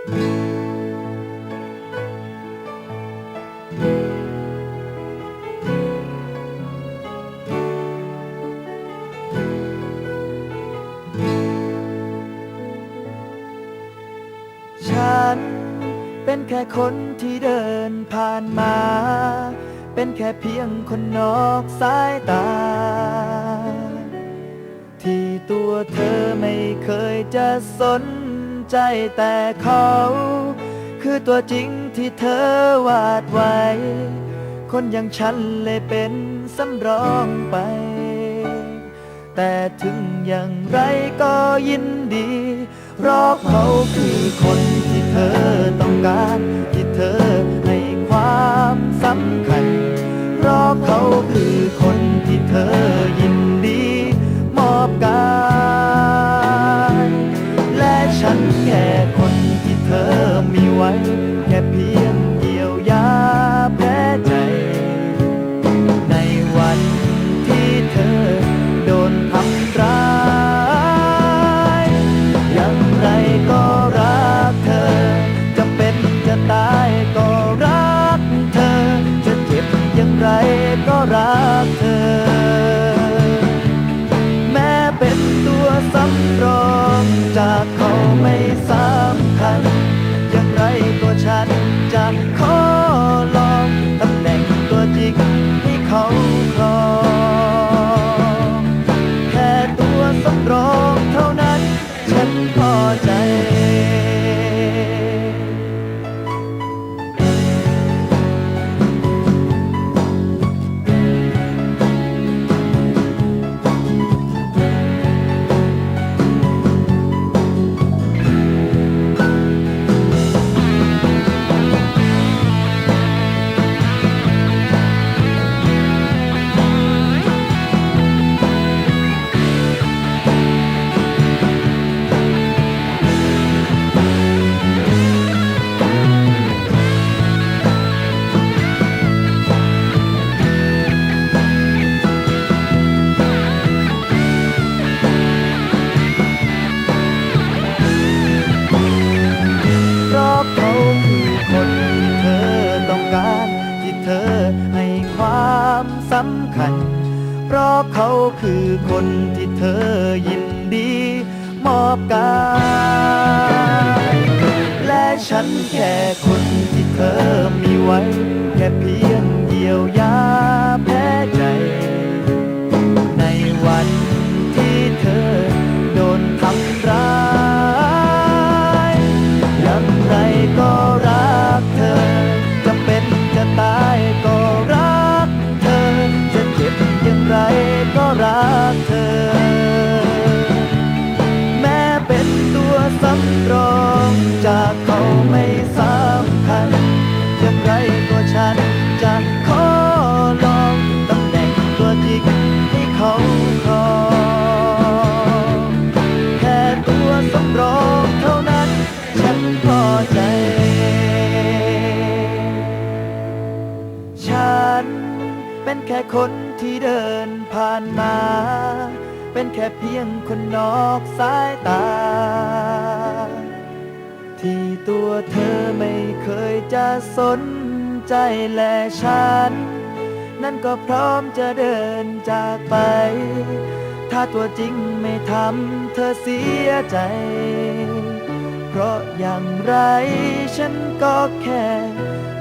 ฉันเป็นแค่คนที่เดินผ่านมา เป็นแค่เพียงคนนอกสายตา ที่ตัวเธอไม่เคยจะสน ใจแต่เขา คือตัวจริงที่เธอวาดไว้ คนอย่างฉันเลยเป็นสำรองไป แต่ถึงอย่างไรก็ยินดี เพราะเขาคือคนที่เธอต้องการ ที่เธอให้ความสำคัญ เพราะเขาคือคนที่เธอยิน แค่คนที่เธอมีไว้ แค่เพียงเยียวยาแผลใจ ในวันที่เธอโดนทำร้ายอย่างไรก็รักเธอ จะเป็นจะตายก็รักเธอ จะเจ็บอย่างไรก็รักเธอ แม้เป็นตัวสำรอง ไม่สา คือคนที่เธอยินดี มอบกายและฉันแค่คนที่เธอมีไว้ แค่เพียง คนที่เดินผ่านมา เป็นแค่เพียงคนนอกสายตา ที่ตัวเธอไม่เคยจะสนใจและฉัน นั่นก็พร้อมจะเดินจากไป ถ้าตัวจริงไม่ทำเธอเสียใจ เพราะอย่างไรฉันก็แค่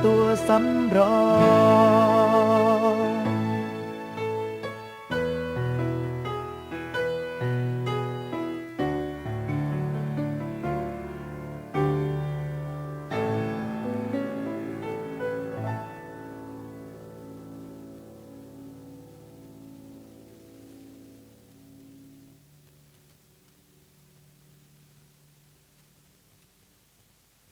ตัวสำรอง